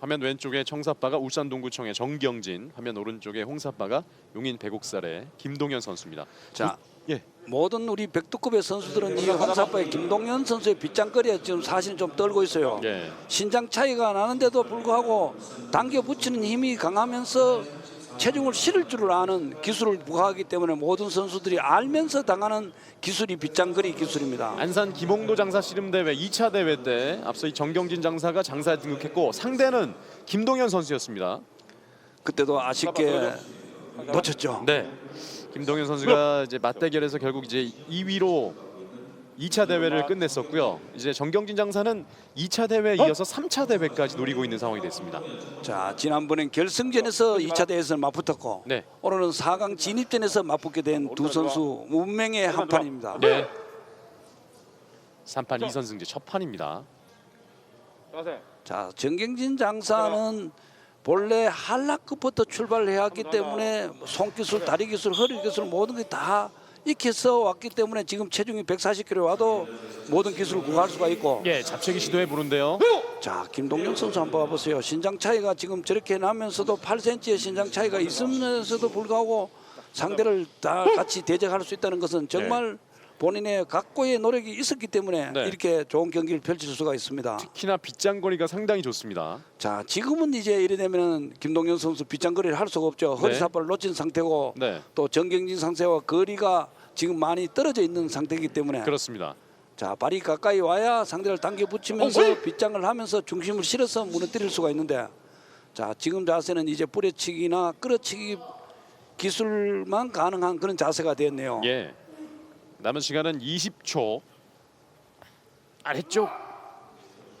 화면 왼쪽에 청사빠가 울산동구청의 정경진, 화면 오른쪽에 홍사빠가 용인 배곡살의 김동현 선수입니다. 자, 예, 모든 우리 백두급의 선수들은 이 홍사파의 김동현 선수의 빗장거리에 지금 사실 좀 떨고 있어요. 예, 신장 차이가 나는데도 불구하고 당겨 붙이는 힘이 강하면서 체중을 실을 줄을 아는 기술을 부과하기 때문에 모든 선수들이 알면서 당하는 기술이 빗장거리 기술입니다. 안산 김홍도 장사 씨름 대회 2차 대회 때 앞서 이 정경진 장사가 장사에 등극했고 상대는 김동현 선수였습니다. 그때도 아쉽게 놓쳤죠. 네. 김동현 선수가 이제 맞대결에서 결국 이제 2위로 2차 대회를 끝냈었고요. 이제 정경진 장사는 2차 대회에 이어서 3차 대회까지 노리고 있는 상황이 됐습니다. 자, 지난번엔 결승전에서 2차 대회에서 맞붙었고 네. 오늘은 4강 진입전에서 맞붙게 된 두 선수 운명의 한판입니다. 네. 3판 2선 승제 첫 판입니다. 자세. 자, 정경진 장사는 본래 한라급부터 출발해왔기 때문에 손기술, 다리 기술, 허리 기술 모든 게 다 익혀서 왔기 때문에 지금 체중이 140kg 와도 모든 기술을 구할 수가 있고. 예, 잡채기 시도해 보는데요. 자 김동영 선수 한번 봐보세요. 신장 차이가 지금 저렇게 나면서도 8cm의 신장 차이가 있으면서도 불구하고 상대를 다 같이 대적할 수 있다는 것은 정말 본인의 각고의 노력이 있었기 때문에 네. 이렇게 좋은 경기를 펼칠 수가 있습니다. 특히나 빗장거리가 상당히 좋습니다. 자 지금은 이제 이래 되면 김동현 선수 빗장거리를 할 수가 없죠. 허리 네. 사발을 놓친 상태고 네. 또 정경진 상태와 거리가 지금 많이 떨어져 있는 상태이기 때문에 그렇습니다. 자 발이 가까이 와야 상대를 당겨 붙이면서 빗장을 하면서 중심을 실어서 무너뜨릴 수가 있는데 자 지금 자세는 이제 뿌려치기나 끌어치기 기술만 가능한 그런 자세가 됐네요. 예. 남은 시간은 20초. 아래쪽.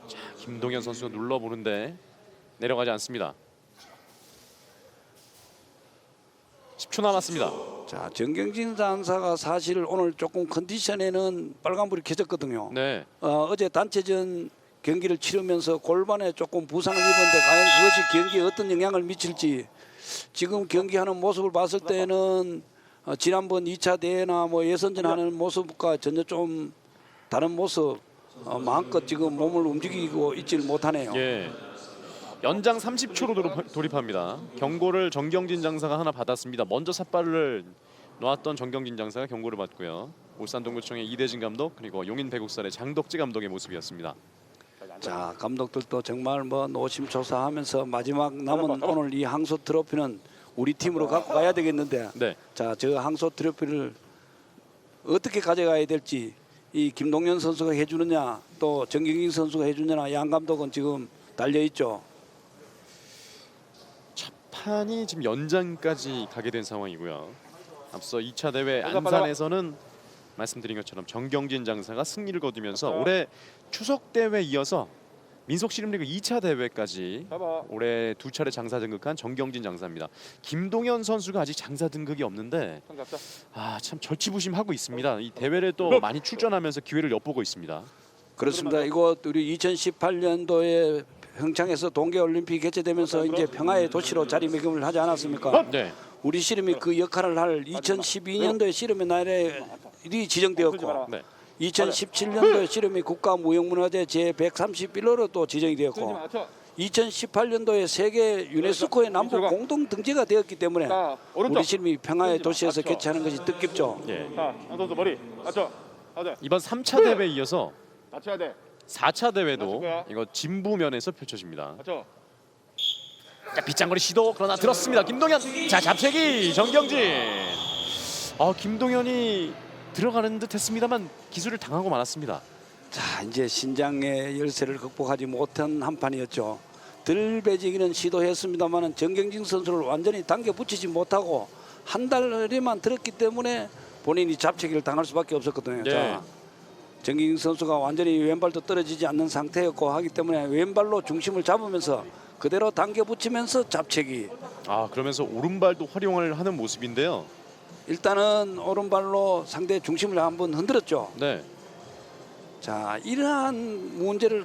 자, 김동현 선수가 눌러 보는데 내려가지 않습니다. 10초 남았습니다. 자 정경진 장사가 사실 오늘 조금 컨디션에는 빨간불이 켜졌거든요. 네. 어, 어제 단체전 경기를 치르면서 골반에 조금 부상을 입었는데 과연 그것이 경기에 어떤 영향을 미칠지 지금 경기하는 모습을 봤을 때는 어, 지난번 2차 대회나 뭐 예선전 하는 모습과 전혀 좀 다른 모습 어, 마음껏 지금 몸을 움직이고 있질 못하네요. 예. 연장 30초로 돌입, 돌입합니다. 경고를 정경진 장사가 하나 받았습니다. 먼저 삿발을 놓았던 정경진 장사가 경고를 받고요. 울산동구청의 이대진 감독 그리고 용인 배국살의 장덕지 감독의 모습이었습니다. 자 감독들도 정말 뭐 노심초사하면서 마지막 남은 오늘 이 항소 트로피는 우리 팀으로 갖고 가야 되겠는데 네. 자, 저 항소 트로피를 어떻게 가져가야 될지 이 김동현 선수가 해주느냐 또 정경진 선수가 해주느냐 양 감독은 지금 달려 있죠. 첫 판이 지금 연장까지 가게 된 상황이고요. 앞서 2차 대회 안산에서는 말씀드린 것처럼 정경진 장사가 승리를 거두면서 올해 추석 대회 이어서 민속 씨름리그 2차 대회까지. 올해 두 차례 장사 등극한 정경진 장사입니다. 김동현 선수가 아직 장사 등극이 없는데. 아 참 절치부심하고 있습니다. 이 대회를 또 많이 출전하면서 기회를 엿보고 있습니다. 그렇습니다. 이거 우리 2018년도에 평창에서 동계올림픽 개최되면서 이제 평화의 도시로 자리매김을 하지 않았습니까? 네, 우리 씨름이 그 역할을 할 2012년도에 씨름의 날이 지정되었고 네, 2017년도에 씨름이 국가무형문화재 제131호로 또 지정이 되었고 마. 쳐. 2018년도에 세계 유네스코의 남북. 공동 등재가 되었기 때문에. 우리 씨름이 평화의 도시에서. 개최하는 것이 뜻깊죠. 예. 이번 3차 대회에 이어서 맞춰야 돼. 4차 대회도. 이거 진부면에서 펼쳐집니다. 자, 빗장거리 시도 그러나 들었습니다. 김동현. 자, 잡채기 정경진. 아, 김동현이 들어가는 듯 했습니다만 기술을 당하고 말았습니다. 자 이제 신장의 열세를 극복하지 못한 한 판이었죠. 들배지기는 시도했습니다만 정경진 선수를 완전히 당겨 붙이지 못하고 한 달에만 들었기 때문에 본인이 잡채기를 당할 수밖에 없었거든요. 네. 자 정경진 선수가 완전히 왼발도 떨어지지 않는 상태였고 하기 때문에 왼발로 중심을 잡으면서 그대로 당겨 붙이면서 잡채기. 아, 그러면서 오른발도 활용을 하는 모습인데요. 일단은 오른발로 상대 중심을 한번 흔들었죠. 네. 자 이러한 문제를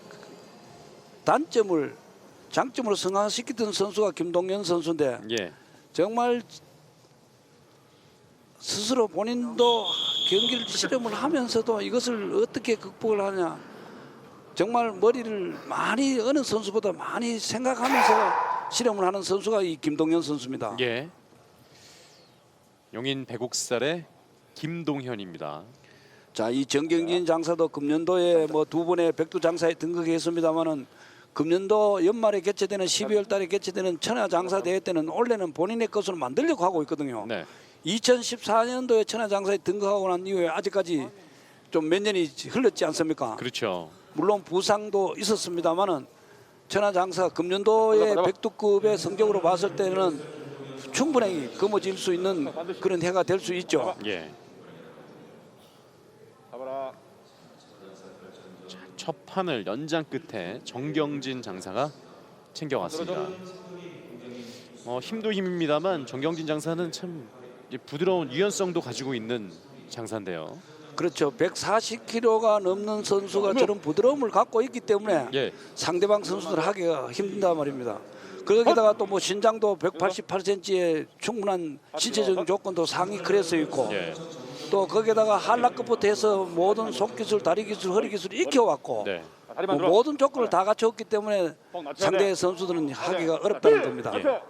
단점을 장점으로 승화시키던 선수가 김동현 선수인데 예. 정말 스스로 본인도 경기를 실험을 하면서도 이것을 어떻게 극복을 하냐 정말 머리를 많이 어느 선수보다 많이 생각하면서 실험을 하는 선수가 이 김동현 선수입니다. 예. 용인 백옥살의 김동현입니다. 자, 이 정경진 장사도 금년도에 뭐 두 번의 백두 장사에 등극했습니다만은 금년도 연말에 개최되는 12월 달에 개최되는 천하 장사 대회 때는 원래는 본인의 것으로 만들려고 하고 있거든요. 네. 2014년도에 천하 장사에 등극하고 난 이후에 아직까지 좀 몇 년이 흘렀지 않습니까? 그렇죠. 물론 부상도 있었습니다만은 천하 장사 금년도의 백두급의 성적으로 봤을 때는 충분히 거머쥘 수 있는 그런 해가 될 수 있죠. 예. 잡아라. 첫 판을 연장 끝에 정경진 장사가 챙겨왔습니다. 어, 힘도 힘입니다만 정경진 장사는 참 이제 부드러운 유연성도 가지고 있는 장사인데요. 그렇죠. 140kg가 넘는 선수가 저런 부드러움을 갖고 있기 때문에 예. 상대방 선수들 하기가 힘든단 말입니다. 거기다가 또 뭐 신장도 188cm의 충분한 신체적인 조건도 상위 클래스 있고 예. 또 거기다가 한라급부터 해서 모든 속기술, 다리 기술, 허리 기술을 익혀왔고 네. 뭐. 모든 조건을 다 갖췄기 때문에 상대 돼. 선수들은 하기가 어렵다는 겁니다. 낮춰.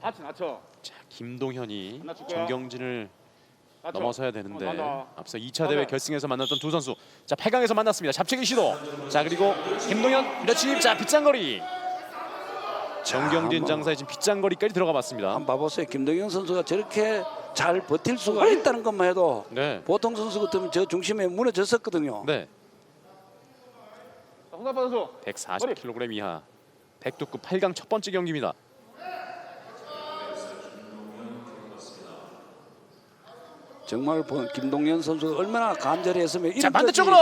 하체 낮춰. 자, 김동현이. 정경진을 낮춰. 넘어서야 되는데 어. 앞서 2차 대회 결승에서 만났던 두 선수 자 8강에서 만났습니다 잡채기 시도 자 그리고 김동현 그렇지 자 빗장거리 정경진 뭐. 장사의 지금 빗장거리까지 들어가 봤습니다 한번 봐보세요. 김동현 선수가 저렇게 잘 버틸 수가 있다는 것만 해도 네. 보통 선수 같으면 저 중심에 무너졌었거든요. 네 자, 홍사파 선수. 140kg 이하 백두급 8강 첫 번째 경기입니다 정말 본 김동현 선수가 얼마나 간절히 했으면 자 반대쪽으로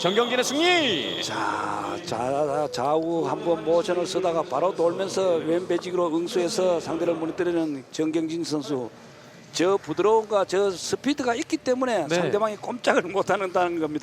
정경진의 승리 자, 자, 좌우 한번 모션을 쓰다가 바로 돌면서 왼배직으로 응수해서 상대를 무너뜨리는 정경진 선수. 저 부드러움과 저 스피드가 있기 때문에 네. 상대방이 꼼짝을 못하는다는 겁니다.